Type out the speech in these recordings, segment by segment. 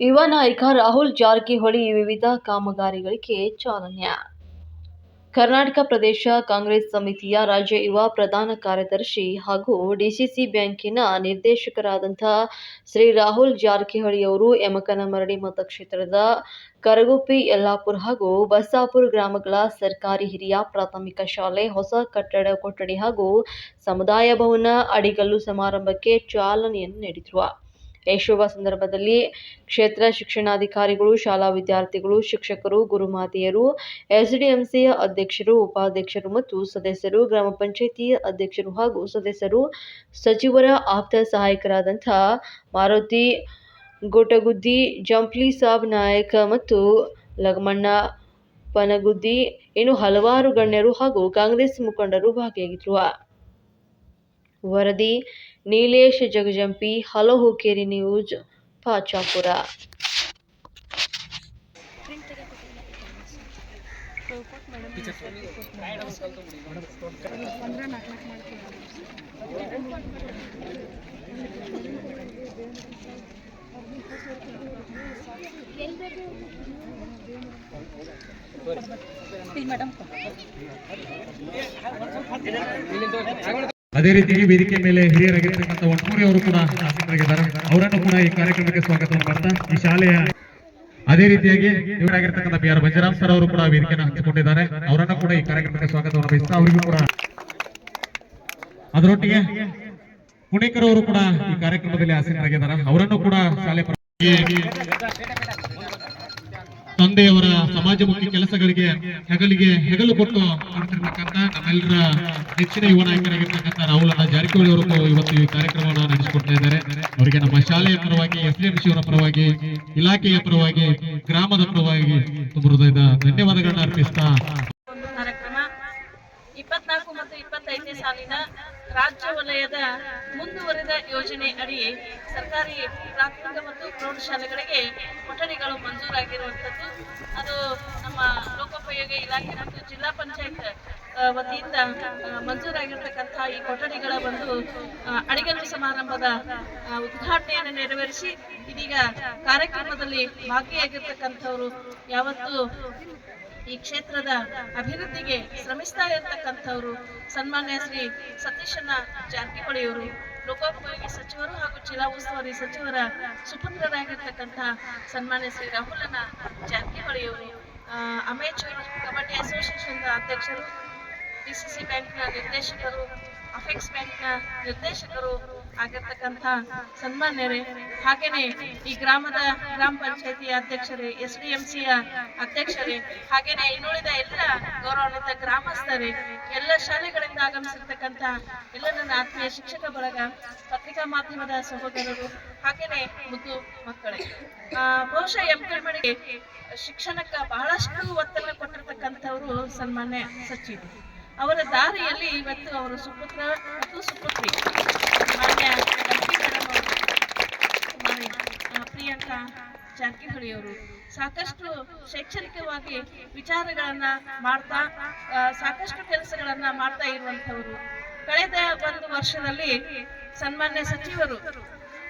ಯುವ ನಾಯಕ ರಾಹುಲ್ ಜಾರಕಿಹೊಳಿ ವಿವಿಧ ಕಾಮಗಾರಿಗಳಿಗೆ ಚಾಲನೆ. ಕರ್ನಾಟಕ ಪ್ರದೇಶ ಕಾಂಗ್ರೆಸ್ ಸಮಿತಿಯ ರಾಜ್ಯ ಯುವ ಪ್ರಧಾನ ಕಾರ್ಯದರ್ಶಿ ಹಾಗೂ ಡಿಸಿಸಿ ಬ್ಯಾಂಕಿನ ನಿರ್ದೇಶಕರಾದಂಥ ಶ್ರೀ ರಾಹುಲ್ ಜಾರಕಿಹೊಳಿ ಅವರು ಯಮಕನಮರಡಿ ಮತಕ್ಷೇತ್ರದ ಕರಗುಪ್ಪಿ, ಯಲ್ಲಾಪುರ ಹಾಗೂ ಬಸ್ಸಾಪುರ ಗ್ರಾಮಗಳ ಸರ್ಕಾರಿ ಹಿರಿಯ ಪ್ರಾಥಮಿಕ ಶಾಲೆ, ಹೊಸ ಕಟ್ಟಡ ಕೊಠಡಿ ಹಾಗೂ ಸಮುದಾಯ ಭವನ ಅಡಿಗಲ್ಲು ಸಮಾರಂಭಕ್ಕೆ ಚಾಲನೆಯನ್ನು ನೀಡಿದರು. ಶುಭ ಸಂದರ್ಭದಲ್ಲಿ ಕ್ಷೇತ್ರ ಶಿಕ್ಷಣಾಧಿಕಾರಿಗಳು, ಶಾಲಾ ವಿದ್ಯಾರ್ಥಿಗಳು, ಶಿಕ್ಷಕರು, ಗುರುಮಾತೆಯರು, ಎಸ್ಡಿಎಂಸಿ ಅಧ್ಯಕ್ಷರು, ಉಪಾಧ್ಯಕ್ಷರು ಮತ್ತು ಸದಸ್ಯರು, ಗ್ರಾಮ ಪಂಚಾಯಿತಿ ಅಧ್ಯಕ್ಷರು ಹಾಗೂ ಸದಸ್ಯರು, ಸಚಿವರ ಆಪ್ತ ಸಹಾಯಕರಾದಂಥ ಮಾರುತಿ ಗೋಟಗುದ್ದಿ, ಜಂಪ್ಲಿ ಸಾಬ್ ನಾಯಕ ಮತ್ತು ಲಗಮಣ್ಣ ಪನಗುದ್ದಿ, ಇನ್ನು ಹಲವಾರು ಗಣ್ಯರು ಹಾಗೂ ಕಾಂಗ್ರೆಸ್ ಮುಖಂಡರು ಭಾಗಿಯಾಗಿದ್ದರು. ವರದಿ ನೀಲೇಶ್ ಜಗಜಂಪಿ ಹಲೋ ಹುಕ್ಕೇರಿ ನ್ಯೂಸ್ ಪಾಚಾಪುರ ಅದೇ ರೀತಿಯಾಗಿ ವೇದಿಕೆ ಮೇಲೆ ಹಿರಿಯರಾಗಿರ್ತಕ್ಕಂಥ ಒಟ್ಟೂರಿ ಅವರು ಕೂಡ ಆಸಕ್ತರಾಗಿದ್ದಾರೆ ಅವರನ್ನು ಕೂಡ ಈ ಕಾರ್ಯಕ್ರಮಕ್ಕೆ ಸ್ವಾಗತವನ್ನು ಮಾಡ್ತಾ ಈ ಶಾಲೆಯ ಅದೇ ರೀತಿಯಾಗಿ ಇವರಾಗಿರ್ತಕ್ಕಂಥ ಬಿ ಆರ್ ಬಂಜರಾಮ್ ಸರ್ ಅವರು ಕೂಡ ವೇದಿಕೆಯನ್ನು ಹಂಚಿಕೊಂಡಿದ್ದಾರೆ. ಅವರನ್ನು ಕೂಡ ಈ ಕಾರ್ಯಕ್ರಮಕ್ಕೆ ಸ್ವಾಗತವನ್ನು ಬಯಸ್ತಾ ಅವರಿಗೂ ಕೂಡ ಅದರೊಟ್ಟಿಗೆ ಪುಣೇಕರ್ ಅವರು ಕೂಡ ಈ ಕಾರ್ಯಕ್ರಮದಲ್ಲಿ ಆಸಕ್ತರಾಗಿದ್ದಾರೆ ಅವರನ್ನು ಕೂಡ ಶಾಲೆ ತಂದೆಯವರ ಸಮಾಜಮುಖಿ ಕೆಲಸಗಳಿಗೆ ಹೆಗಲಿಗೆ ಹೆಗಲು ಕೊಟ್ಟು ಮಾಡ್ತಿರ್ತಕ್ಕಂಥ ನಮ್ಮೆಲ್ಲರ ಹೆಚ್ಚಿನ ಯುವ ನಾಯಕರಾಗಿರ್ತಕ್ಕಂಥ ರಾಹುಲ್ ಅಣ್ಣ ಜಾರಕಿಹೊಳಿ ಅವರು ಇವತ್ತು ಈ ಕಾರ್ಯಕ್ರಮವನ್ನು ನಡೆಸಿಕೊಡ್ತಾ ಇದ್ದಾರೆ. ಅವರಿಗೆ ನಮ್ಮ ಶಾಲೆಯ ಪರವಾಗಿ ಎಸ್ ಡಿ ಅವರ ಪರವಾಗಿ, ಇಲಾಖೆಯ ಪರವಾಗಿ, ಗ್ರಾಮದ ಪರವಾಗಿ ತುಂಬ ಹೃದಯದ ಧನ್ಯವಾದಗಳನ್ನು ಅರ್ಪಿಸ್ತಾ ಇಪ್ಪತ್ನಾಲ್ಕು ಮತ್ತು ಇಪ್ಪತ್ತೈದನೇ ಸಾಲಿನ ರಾಜ್ಯ ವಲಯದ ಮುಂದುವರೆದ ಯೋಜನೆ ಅಡಿ ಸರ್ಕಾರಿ ಪ್ರಾಥಮಿಕ ಮತ್ತು ಪ್ರೌಢಶಾಲೆಗಳಿಗೆ ಕೊಠಡಿಗಳು ಮಂಜೂರಾಗಿರುವಂಥದ್ದು. ಅದು ನಮ್ಮ ಲೋಕೋಪಯೋಗಿ ಇಲಾಖೆ ಮತ್ತು ಜಿಲ್ಲಾ ಪಂಚಾಯತ್ ವತಿಯಿಂದ ಮಂಜೂರಾಗಿರ್ತಕ್ಕಂತಹ ಈ ಕೊಠಡಿಗಳ ಒಂದು ಅಡಿಗಲ್ಲು ಸಮಾರಂಭದ ಉದ್ಘಾಟನೆಯನ್ನು ನೆರವೇರಿಸಿ ಇದೀಗ ಕಾರ್ಯಕ್ರಮದಲ್ಲಿ ಭಾಗಿಯಾಗಿರ್ತಕ್ಕಂಥವರು ಯಾವತ್ತು ಈ ಕ್ಷೇತ್ರದ ಅಭಿವೃದ್ಧಿಗೆ ಶ್ರಮಿಸ್ತಾ ಇರತಕ್ಕಂಥವ್ರು ಸನ್ಮಾನ್ಯ ಶ್ರೀ ಸತೀಶನ ಜಾರಕಿಹೊಳಿಯವರು. ಲೋಕೋಪಯೋಗಿ ಸಚಿವರು ಹಾಗೂ ಜಿಲ್ಲಾ ಉಸ್ತುವಾರಿ ಸಚಿವರ ಸುಪುತ್ರರಾಗಿರ್ತಕ್ಕಂಥ ಸನ್ಮಾನ್ಯ ಶ್ರೀ ರಾಹುಲನ ಜಾರಕಿಹೊಳಿಯವರು ಅಮೇಚೂರ್ ಕಬಡ್ಡಿ ಅಸೋಸಿಯೇಷನ್ ಅಧ್ಯಕ್ಷರು, ಡಿಸಿಸಿ ಬ್ಯಾಂಕ್ನ ನಿರ್ದೇಶಕರು ಅಫೆಕ್ಸ್ ಬ್ಯಾಂಕ್ನ ನಿರ್ದೇಶಕರು ಆಗಿರ್ತಕ್ಕಂಥ ಸನ್ಮಾನ್ಯರೇ ಹಾಗೇನೆ ಈ ಗ್ರಾಮದ ಗ್ರಾಮ ಪಂಚಾಯತಿ ಅಧ್ಯಕ್ಷರೇ ಎಸ್ ಡಿ ಎಂ ಸಿಯ ಅಧ್ಯಕ್ಷರೇ ಹಾಗೇನೆ ಇನ್ನುಳಿದ ಎಲ್ಲ ಗೌರವಾನ್ವಿತ ಗ್ರಾಮಸ್ಥರೇ ಎಲ್ಲ ಶಾಲೆಗಳಿಂದ ಆಗಮಿಸಿರ್ತಕ್ಕಂಥ ಎಲ್ಲ ನನ್ನ ಆತ್ಮೀಯ ಶಿಕ್ಷಕ ಬಳಗ ಪತ್ರಿಕಾ ಮಾಧ್ಯಮದ ಸಹೋದರರು ಹಾಗೇನೆ ಮುದ್ದು ಮಕ್ಕಳೇ. ಆ, ಬಹುಶಃ ಎಂ. ಕಲ್ಮಣಿಗೆ ಶಿಕ್ಷಣಕ್ಕೆ ಬಹಳಷ್ಟು ಒತ್ತನ್ನು ಕೊಟ್ಟಿರ್ತಕ್ಕಂಥವ್ರು ಸನ್ಮಾನ್ಯ ಸಚಿವರು. ಅವರ ದಾರಿಯಲ್ಲಿ ಇವತ್ತು ಅವರ ಸುಪುತ್ರ ಮತ್ತು ಸುಪುತ್ರಿ. ಮಾನ್ಯ ಪ್ರಿಯಾಂಕಾ ಜಾರಕಿಹೊಳಿ ಅವರು ಸಾಕಷ್ಟು ಶೈಕ್ಷಣಿಕವಾಗಿ ವಿಚಾರಗಳನ್ನ ಮಾಡ್ತಾ ಸಾಕಷ್ಟು ಕೆಲಸಗಳನ್ನ ಮಾಡ್ತಾ ಇರುವಂತವರು ಕಳೆದ ಒಂದು ವರ್ಷದಲ್ಲಿ ಸನ್ಮಾನ್ಯ ಸಚಿವರು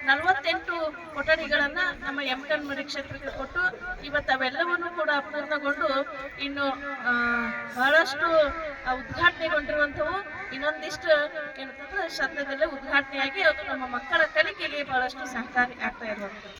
ನಲವತ್ತೆಂಟು ಕೊಠಡಿಗಳನ್ನ ನಮ್ಮ ಯಮಕನ್ಮಡಿ ಕ್ಷೇತ್ರಕ್ಕೆ ಕೊಟ್ಟು ಇವತ್ತು ಅವೆಲ್ಲವನ್ನು ಕೂಡ ಪೂರ್ಣಗೊಂಡು ಇನ್ನು ಬಹಳಷ್ಟು ಉದ್ಘಾಟನೆಗೊಂಡಿರುವಂಥವು ಇನ್ನೊಂದಿಷ್ಟು ಏನಂತಂದ್ರೆ ಸದ್ಯದಲ್ಲೇ ಉದ್ಘಾಟನೆಯಾಗಿ ಅದು ನಮ್ಮ ಮಕ್ಕಳ ಕಲಿಕೆಗೆ ಬಹಳಷ್ಟು ಸಹಕಾರಿ ಆಗ್ತಾ ಇರುವಂಥದ್ದು.